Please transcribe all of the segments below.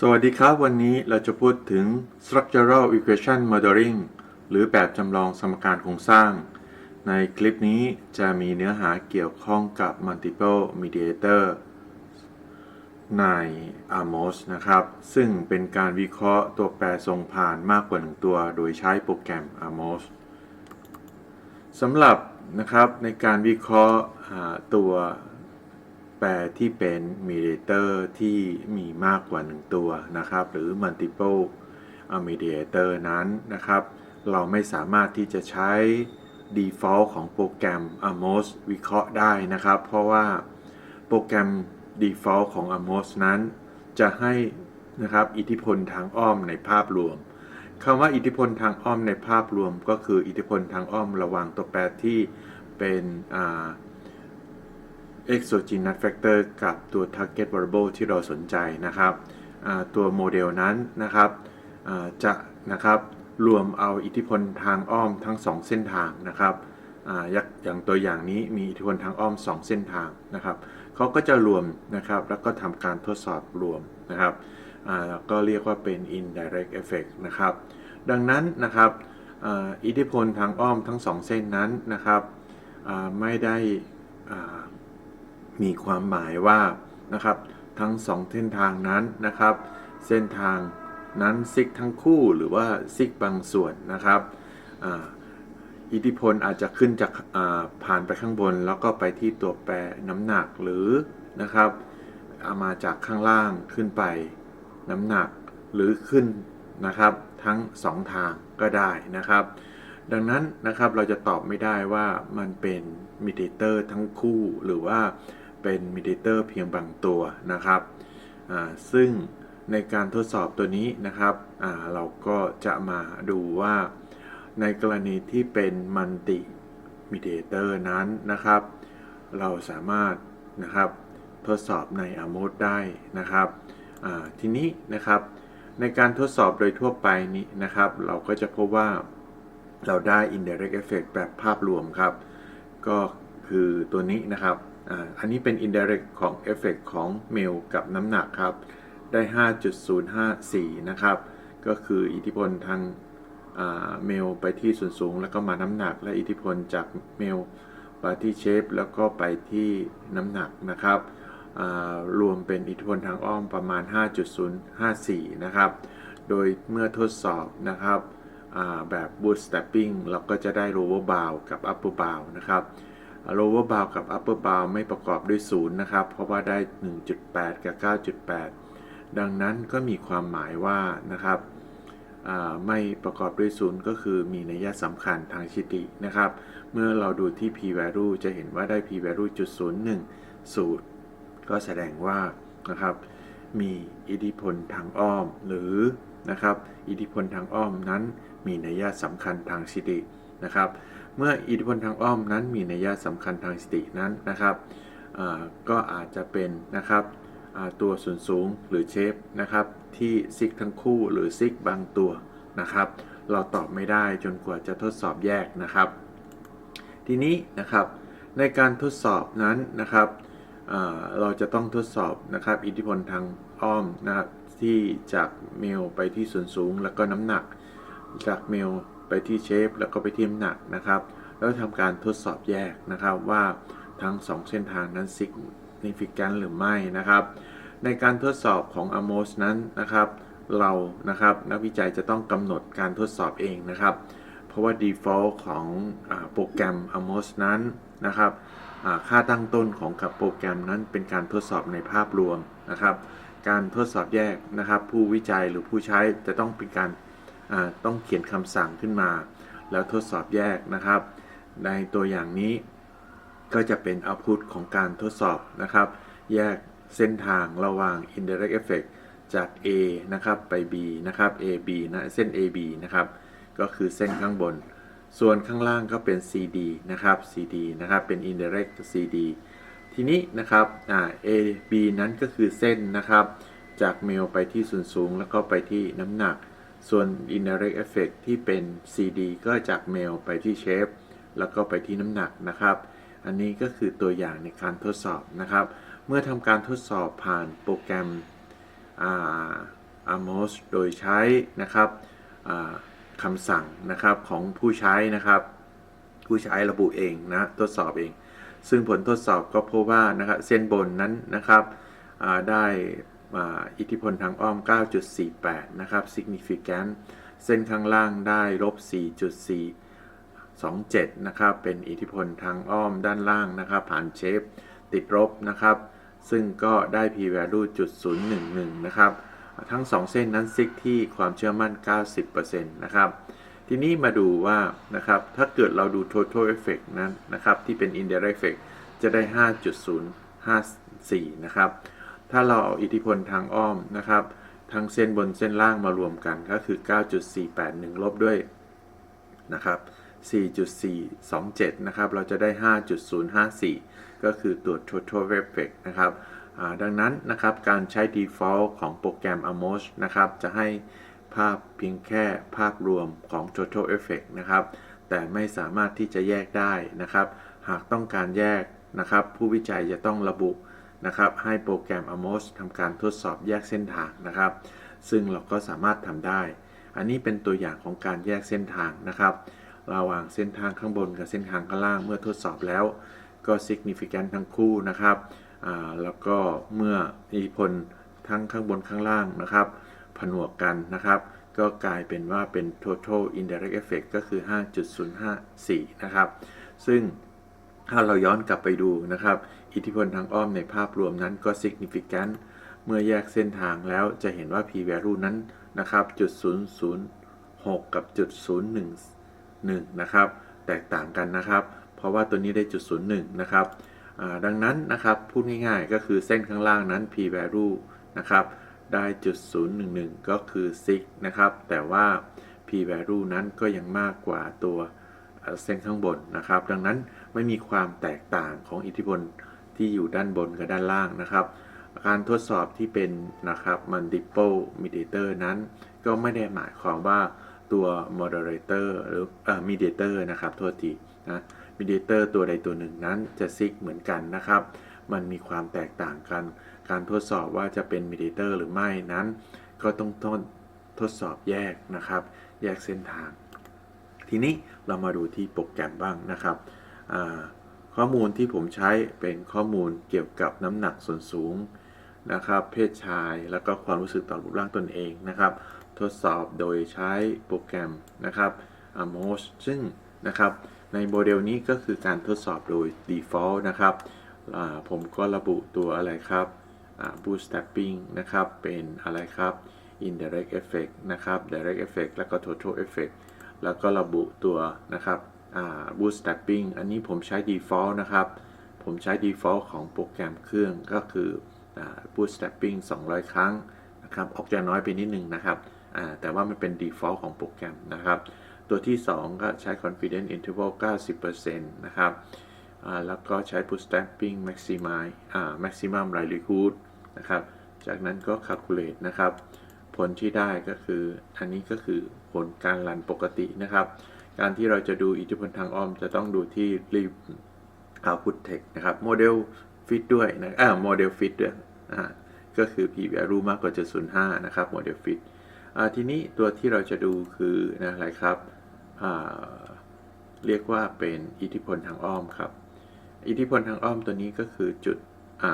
สวัสดีครับ วันนี้เราจะพูดถึง structural equation modeling หรือแบบจำลองสมการโครงสร้าง ในคลิปนี้จะมีเนื้อหาเกี่ยวข้องกับ multiple mediator ใน AMOS นะครับ ซึ่งเป็นการวิเคราะห์ตัวแปรทรงผ่านมากกว่าหนึ่งตัว โดยใช้โปรแกรม AMOS สำหรับนะครับในการวิเคราะห์ตัว ปรที่เป็น mediator ที่มีมากกว่า 1 ตัวนะครับ หรือ multiple mediator นั้นนะครับ เราไม่สามารถที่จะใช้ default ของโปรแกรม AMOS วิเคราะห์ได้นะครับ เพราะว่าโปรแกรม default ของ AMOS นั้น จะให้นะครับอิทธิพลทางอ้อมในภาพรวมคำว่าอิทธิพลทางอ้อมในภาพรวมก็คืออิทธิพลทางอ้อมระหว่างตัวแปรที่เป็นอ่า exogenous factor กับตัว target variable ที่เราสนใจนะครับตัวโมเดลนั้นนะครับจะนะครับรวมเอาอิทธิพลทางอ้อมทั้ง 2 เส้นทางนะครับอย่างอย่างตัวอย่างนี้มีอิทธิพลทางอ้อม 2 เส้นทางนะครับเขาก็จะรวมนะครับแล้วก็ทำการทดสอบรวมนะครับก็เรียกว่าเป็น indirect effect นะครับดังนั้นนะครับอ,อิทธิพลทางอ้อมทั้ง 2 เส้นนั้นนะครับไม่ได้อ่า มีความหมายว่านะครับทั้งสองเส้นทางนั้นนะครับ เส้นทางนั้นซิกทั้งคู่หรือว่าซิกบางส่วนนะครับอ,อิทธิพลอาจจะขึ้นจากาผ่านไปข้างบน แล้วก็ไปที่ตัวแปรน้ำหนักหรือนะครับเอามาจากข้างล่างขึ้นไปน้ำหนักหรือขึ้นนะครับทั้งสองทางก็ได้นะครับ ดังนั้นนะครับเราจะตอบไม่ได้ว่ามันเป็นมิเดเตอร์ทั้งคู่หรือว่า เป็นมิเดเตอร์เพียงบางตัวนะครับซึ่งในการทดสอบตัวนี้นะครับเราก็จะมาดูว่าในกรณีที่เป็นมัลติมิเดเตอร์นั้นนะครับ เราสามารถนะครับทดสอบใน AMOS ได้นะครับทีนี้นะครับในการทดสอบโดยทั่วไปนี้นะครับ เราก็จะพบว่าเราได้ indirect effect แบบภาพรวมครับ ก็คือตัวนี้นะครับ อันนี้เป็น indirect ของ effect ของเมลกับน้ำหนักครับ ได้ 5.054 นะครับ ก็คืออิทธิพลทางเมลไปที่ส่วนสูง แล้วก็มาน้ำหนัก และอิทธิพลจากเมลไปที่เชฟแล้วก็ไปที่น้ำหนักนะครับ รวมเป็นอิทธิพลทางอ้อมประมาณ 5.054 นะครับ โดยเมื่อทดสอบนะครับแบบ bootstrapping เราก็จะได้ lower bound กับ upper bound นะครับ lower bound กับ upper bound ไม่ประกอบด้วย0นะครับ เพราะว่าได้ 1.8 กับ 9.8 ดังนั้นก็มีความหมายว่านะครับไม่ประกอบด้วย0ก็คือมีนัยสำคัญทางชิตินะครับ เมื่อเราดูที่ p value จะเห็นว่าได้ p value จุด01สูตร ก็แสดงว่านะครับมีอิทธิพลทางอ้อมหรือนะครับอิทธิพลทางอ้อมนั้นมีนัยสำคัญทางสถิตินะครับ เมื่ออิทธิพลทางอ้อมนั้นมีนัยสำคัญทางสตินั้นนะครับก็อาจจะเป็นนะครับตัวส่วนสูงหรือเชฟนะครับที่ซิกทั้งคู่หรือซิกบางตัวนะครับ เราตอบไม่ได้จนกว่าจะทดสอบแยกนะครับ ทีนี้นะครับในการทดสอบนั้นนะครับเราจะต้องทดสอบนะครับ อิทธิพลทางอ้อมนะครับที่จากเมลไปที่ส่วนสูงแล้วก็น้ำหนักจากเมล ไปที่เชฟแล้วก็ไปที่น้ำหนักนะครับ แล้วทำการทดสอบแยกนะครับว่าทั้ง 2 เส้นทางนั้น significant หรือไม่นะครับ ในการทดสอบของ AMOS นั้นนะครับ เรานะครับนักวิจัยจะต้องกำหนดการทดสอบเองนะครับ เพราะว่า default ของอโปรแกรม AMOS นั้นนะครับค่าตั้งต้นของกับโปรแกรมนั้นเป็นการทดสอบในภาพรวมนะครับ การทดสอบแยกนะครับ ผู้วิจัยหรือผู้ใช้จะต้องเป็นการ ต้องเขียนคำสั่งขึ้นมา แล้วทดสอบแยกนะครับ ในตัวอย่างนี้ก็จะเป็น output ของการทดสอบนะครับ แยกเส้นทางระหว่าง indirect effect จาก A นะครับไป B นะครับ AB นะเส้น AB นะครับ ก็คือเส้นข้างบน ส่วนข้างล่างก็เป็น CD นะครับ CD นะครับ เป็น indirect CD ทีนี้นะครับ AB นั้นก็คือเส้นนะครับ จากเมลไปที่ส่วนสูงแล้วก็ไปที่น้ำหนัก ส่วน indirect effect ที่เป็น CD ก็จากเมลไปที่เชฟแล้วก็ไปที่น้ำหนักนะครับ อันนี้ก็คือตัวอย่างในการทดสอบนะครับ เมื่อทำการทดสอบผ่านโปรแกรม Amos โดยใช้นะครับคำสั่งนะครับของผู้ใช้นะครับ ผู้ใช้ระบุเองนะทดสอบเอง ซึ่งผลทดสอบก็พบว่านะครับเส้นบนนั้นนะครับได้ อิทธิพลทางอ้อม 9.48 นะครับ significant เส้นข้างล่างได้ลบ 4.427 นะครับ เป็นอิทธิพลทางอ้อมด้านล่างนะครับ ผ่านเชฟติดลบนะครับ ซึ่งก็ได้ p value จุด011 นะครับ ทั้ง 2 เส้นนั้นซิกที่ความเชื่อมั่น 90%นะครับ ทีนี้มาดูว่านะครับ ถ้าเกิดเราดู total effect นั้นนะครับ ที่เป็น indirect effect จะได้ 5.054 นะครับ ถ้าเราเอาอิทธิพลทางอ้อมนะครับ ทั้งเส้นบนเส้นล่างมารวมกันก็คือ 9.481 ลบด้วยนะครับ 4.427 นะครับ เราจะได้ 5.054 ก็คือตัว total effect นะครับดังนั้นนะครับการใช้ default ของโปรแกรม Amos นะครับ จะให้ภาพเพียงแค่ภาพรวมของ total effect นะครับ แต่ไม่สามารถที่จะแยกได้นะครับ หากต้องการแยกนะครับ ผู้วิจัยจะต้องระบุ นะครับ ให้โปรแกรม Amos ทำการทดสอบแยกเส้นทางนะครับ ซึ่งเราก็สามารถทำได้ อันนี้เป็นตัวอย่างของการแยกเส้นทางนะครับระหว่างเส้นทางข้างบนกับเส้นทางข้างล่างเมื่อทดสอบแล้ว ก็ significant ทั้งคู่นะครับแล้วก็เมื่ออิทธิพลทั้งข้างบนข้างล่างนะครับ ผนวกกันนะครับ ก็กลายเป็นว่าเป็น total indirect effect ก็คือ 5.054 นะครับ ซึ่ง ถ้าเราย้อนกลับไปดูนะครับ อิทธิพลทางอ้อมในภาพรวมนั้นก็ significant เมื่อแยกเส้นทางแล้วจะเห็นว่า p value นั้นนะครับจุด006 กับจุด011 นะครับ แตกต่างกันนะครับ เพราะว่าตัวนี้ได้จุด01 นะครับดังนั้นนะครับพูดง่ายๆ ก็คือเส้นข้างล่างนั้น p value นะครับได้จุด011 ก็คือ 6 นะครับ แต่ว่า p value นั้นก็ยังมากกว่าตัวเส้นข้างบนนะครับ ดังนั้น ไม่มีความแตกต่างของอิทธิพลที่อยู่ด้านบนกับด้านล่างนะครับ การทดสอบที่เป็นนะครับ multiple mediator นั้น ก็ไม่ได้หมายความว่าตัว moderator หรือเอ่อ mediator นะครับโทษทีนะ mediator ตัวใดตัวหนึ่งนั้นจะซิกเหมือนกันนะครับ มันมีความแตกต่างกัน การทดสอบว่าจะเป็น mediator หรือไม่นั้น ก็ต้องทดทดสอบแยกนะครับ แยกเส้นทาง ทีนี้เรามาดูที่โปรแกรมบ้างนะครับ ข้อมูลที่ผมใช้เป็นข้อมูลเกี่ยวกับน้ำหนักส่วนสูงนะครับ เพศชายแล้วก็ความรู้สึกต่อรูปร่างตนเองนะครับ ทดสอบโดยใช้โปรแกรมนะครับ Amos ซึ่งนะครับในโมเดลนี้ก็คือการทดสอบโดย default นะครับผมก็ระบุตัวอะไรครับ bootstrapping นะครับ เป็นอะไรครับ indirect effect นะครับ direct effect แล้วก็ total effect แล้วก็ระบุตัวนะครับ bootstrapping อันนี้ผมใช้ default นะครับ ผมใช้ default ของโปรแกรมเครื่องก็คืออ่า bootstrapping 200 ครั้งนะครับ ออกจะน้อยไปนิดนึงนะครับ แต่ว่ามันเป็น default ของโปรแกรมนะครับ ตัวที่ 2 ก็ใช้ confidence interval 90%นะครับแล้วก็ใช้ bootstrapping maximize maximum likelihood นะครับ จากนั้นก็ calculate นะครับ ผลที่ได้ก็คือ อันนี้ก็คือผลการรันปกตินะครับ การที่เราจะดูอิทธิพลทางอ้อมจะต้องดูที่ read output text นะครับ model fit ด้วยนะอ่า model fit ด้วยนะฮะก็คือ p value มากกว่า0.05นะครับ model fit อ่าทีนี้ตัวที่เราจะดูคือนะอะไรครับอ่าเรียกว่าเป็นอิทธิพลทางอ้อมครับ อิทธิพลทางอ้อมตัวนี้ก็คือจุดอ่า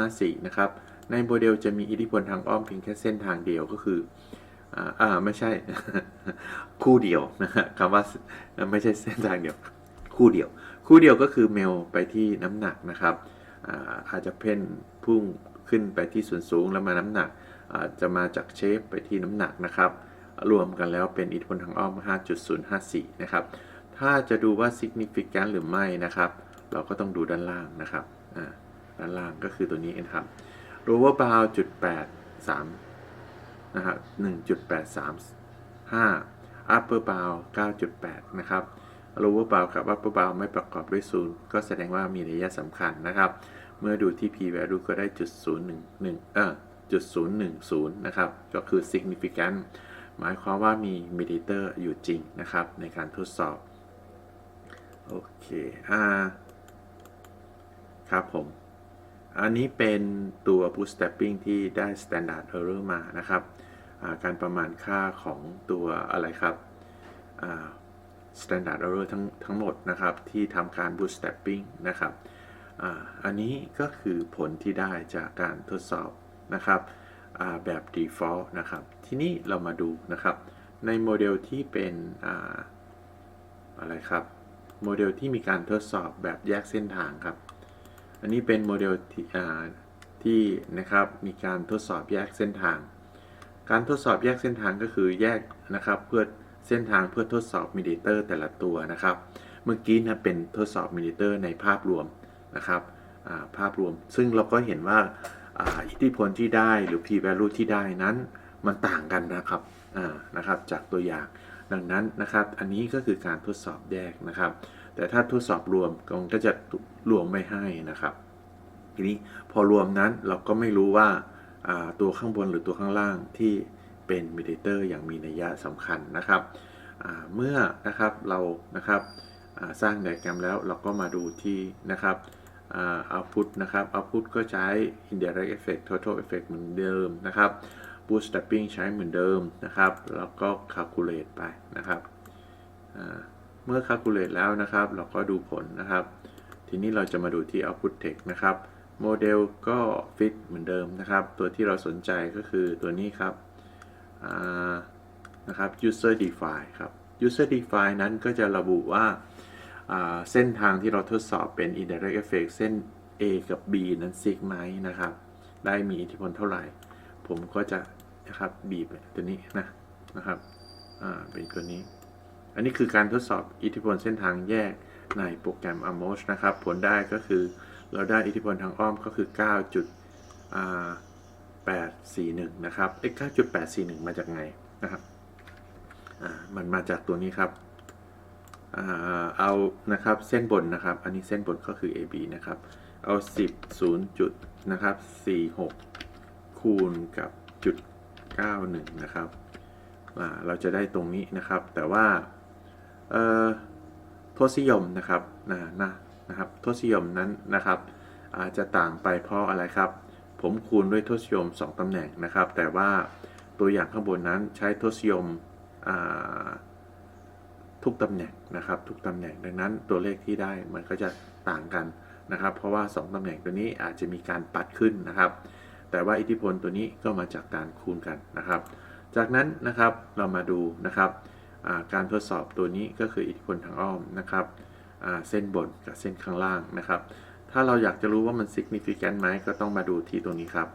5.054 นะครับ ในโมเดลจะมีอิทธิพลทางอ้อมเพียงแค่เส้นทางเดียวก็คือ อ่าไม่ใช่ คู่เดียวนะฮะคำว่าไม่ใช่เส้นทางเดียว คู่เดียว คู่เดียวก็คือเมลไปที่น้ำหนักนะครับอาอาจจะเพ่นพุ่งขึ้นไปที่ส่วนสูงแล้วมาน้ำหนักจะมาจากเชฟไปที่น้ำหนักนะครับ รวมกันแล้วเป็นอิทธิพลทางอ้อม 5.054 นะครับ ถ้าจะดูว่า significant หรือไม่นะครับ เราก็ต้องดูด้านล่างนะครับด้านล่างก็คือตัวนี้นะครับ lower bound จุด83 นะฮะ1.835 upper bound 9.8 นะครับ lower bound กับ upper bound ไม่ประกอบด้วยศูนย์ก็แสดงว่ามีนัยสำคัญนะครับ เมื่อดูที่ p value ก็ได้จุด011เอ่อจุด010 นะครับ ก็คือ significant หมายความว่ามี mediator อยู่จริงนะครับ ในการทดสอบ โอเค อ่า ครับผม อันนี้เป็นตัว bootstrapping ที่ได้ standard error มานะครับการประมาณค่าของตัวอะไรครับ standard error ทั้งทั้งหมดนะครับ ที่ทำการ bootstrapping นะครับอ,อันนี้ก็คือผลที่ได้จากการทดสอบนะครับแบบ default นะครับ ทีนี้เรามาดูนะครับ ในโมเดลที่เป็นออะไรครับ โมเดลที่มีการทดสอบแบบแยกเส้นทางครับ อันนี้เป็นโมเดลที่ที่นะครับมีการทดสอบแยกเส้นทาง การทดสอบแยกเส้นทางก็คือแยกนะครับเพื่อเส้นทางเพื่อทดสอบมิเดเตอร์แต่ละตัวนะครับ เมื่อกี้นะเป็นทดสอบมิเดเตอร์ในภาพรวมนะครับาภาพรวม ซึ่งเราก็เห็นว่าอ,าอิทธิพลที่ได้หรือ p value ที่ได้นั้นมันต่างกันนะครับนะครับจากตัวอย่าง ดังนั้นนะครับ อันนี้ก็คือการทดสอบแยกนะครับ แต่ถ้าทดสอบรวมก็จะรวมไม่ให้นะครับ ทีนี้พอรวมนั้นเราก็ไม่รู้ว่าาตัวข้างบนหรือตัวข้างล่างที่เป็นมิเดเตอร์อย่างมีนัยยะสำคัญนะครับเมื่อนะครับเรานะครับสร้างไดอะแกรมแล้วเราก็มาดูที่นะครับเอา output นะครับ output ก็ใช้ indirect effect total effect เหมือนเดิมนะครับ bootstrapping ใช้เหมือนเดิมนะครับ แล้วก็ calculate ไปนะครับ เมื่อ calculate แล้วนะครับ เราก็ดูผลนะครับ ทีนี้เราจะมาดูที่ output text นะครับ โมเดลก็ fit เหมือนเดิมนะครับ ตัวที่เราสนใจก็คือตัวนี้ครับนะครับ user define ครับ user define นั้นก็จะระบุว่าอ่าเส้นทางที่เราทดสอบเป็น indirect effect เส้น A กับ B นั้นซิกไหมนะครับ ได้มีอิทธิพลเท่าไหร่ ผมก็จะนะครับบีบตัวนี้นะนะครับ อ่า เป็นตัวนี้ อันนี้คือการทดสอบอิทธิพลเส้นทางแยกในโปรแกรม AMOS นะครับ ผลได้ก็คือเราได้อิทธิพลทางอ้อมก็คือ 9.841 นะครับเอ้9.841 มาจากไงนะครับมันมาจากตัวนี้ครับอเอานะครับเส้นบนนะครับ อันนี้เส้นบนก็คือ AB นะครับ เอา 10 0จุดนะครับ46 คูณกับจุด91 นะครับเราจะได้ตรงนี้นะครับ แต่ว่า เอ่อทศนิยมนะครับนะนะนะครับทศนิยมนั้นนะครับ อาจจะต่างไปเพราะอะไรครับ ผมคูณด้วยทศนิยม 2ตำแหน่งนะครับ แต่ว่าตัวอย่างข้างบนนั้นใช้ทศนิยมทุกตำแหน่งนะครับ ทุกตำแหน่งดังนั้นตัวเลขที่ได้มันก็จะต่างกันนะครับ เพราะว่า 2ตำแหน่งตัวนี้อาจจะมีการปัดขึ้นนะครับ แต่ว่าอิทธิพลตัวนี้ก็มาจากการคูณกันนะครับ จากนั้นนะครับเรามาดูนะครับ การทดสอบตัวนี้ก็คืออิทธิพลทางอ้อมนะครับเส้นบนกับเส้นข้างล่างนะครับ ถ้าเราอยากจะรู้ว่ามัน significant ไหมก็ต้องมาดูที่ตรงนี้ครับ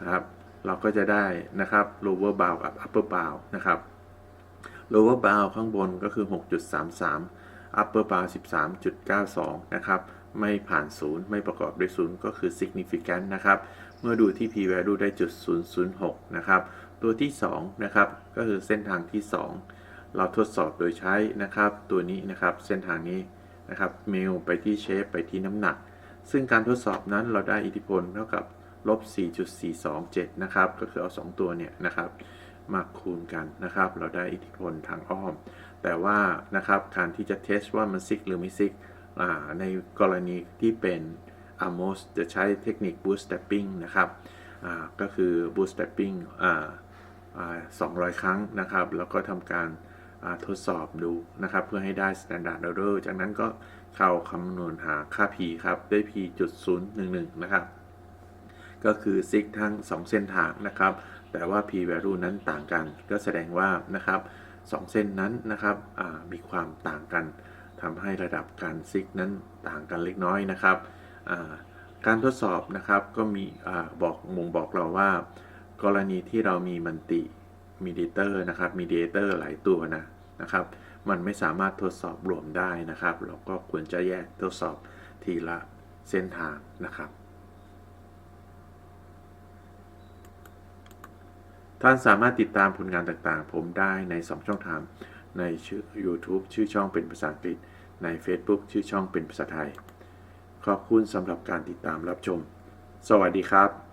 นะครับ เราก็จะได้นะครับ lower bound กับ upper bound นะครับ lower bound ข้างบนก็คือ 6.33 upper bound 13.92 นะครับ ไม่ผ่านศูนย์ไม่ประกอบด้วยศูนย์ก็คือ significant นะครับ เมื่อดูที่ p value ได้จุด006 นะครับ ตัวที่2นะครับก็คือเส้นทางที่ 2 เราทดสอบโดยใช้นะครับ ตัวนี้นะครับเส้นทางนี้นะครับเมลไปที่เชฟไปที่น้ำหนัก ซึ่งการทดสอบนั้นเราได้อิทธิพลเท่ากับลบ 4.427 นะครับ ก็คือเอา 2 ตัวเนี่ยนะครับ มาคูณกันนะครับ เราได้อิทธิพลทางอ้อม แต่ว่านะครับการที่จะเทสว่ามันซิกหรือไม่ซิกในกรณีที่เป็น AMOS จะใช้เทคนิค bootstrapping นะครับก็คือ bootstrapping อ่าอ่า 200 ครั้งนะครับ แล้วก็ทำการทดสอบดูนะครับ เพื่อให้ได้ standard error จากนั้นก็เข้าคำนวณหาค่า p ครับได้ p จุด011 นะครับ ก็คือซิกทั้ง 2 เส้นทางนะครับ แต่ว่า p value นั้นต่างกัน ก็แสดงว่านะครับสองเส้นนั้นนะครับมีความต่างกันทำให้ระดับการซิกนั้นต่างกันเล็กน้อยนะครับ การทดสอบนะครับก็มีอบอกมงบอกเราว่า กรณีที่เรามีมันติมีเดเตอร์นะครับมีเดเตอร์หลายตัวนะนะครับ มันไม่สามารถทดสอบรวมได้นะครับ เราก็ควรจะแยกทดสอบทีละเส้นทางนะครับ ท่านสามารถติดตามผลงานต่างๆ ผมได้ใน 2 ช่องทางในชื่อ YouTube ชื่อช่องเป็นภาษาอังกฤษ ใน Facebook ชื่อช่องเป็นภาษาไทย ขอบคุณสำหรับการติดตามรับชม สวัสดีครับ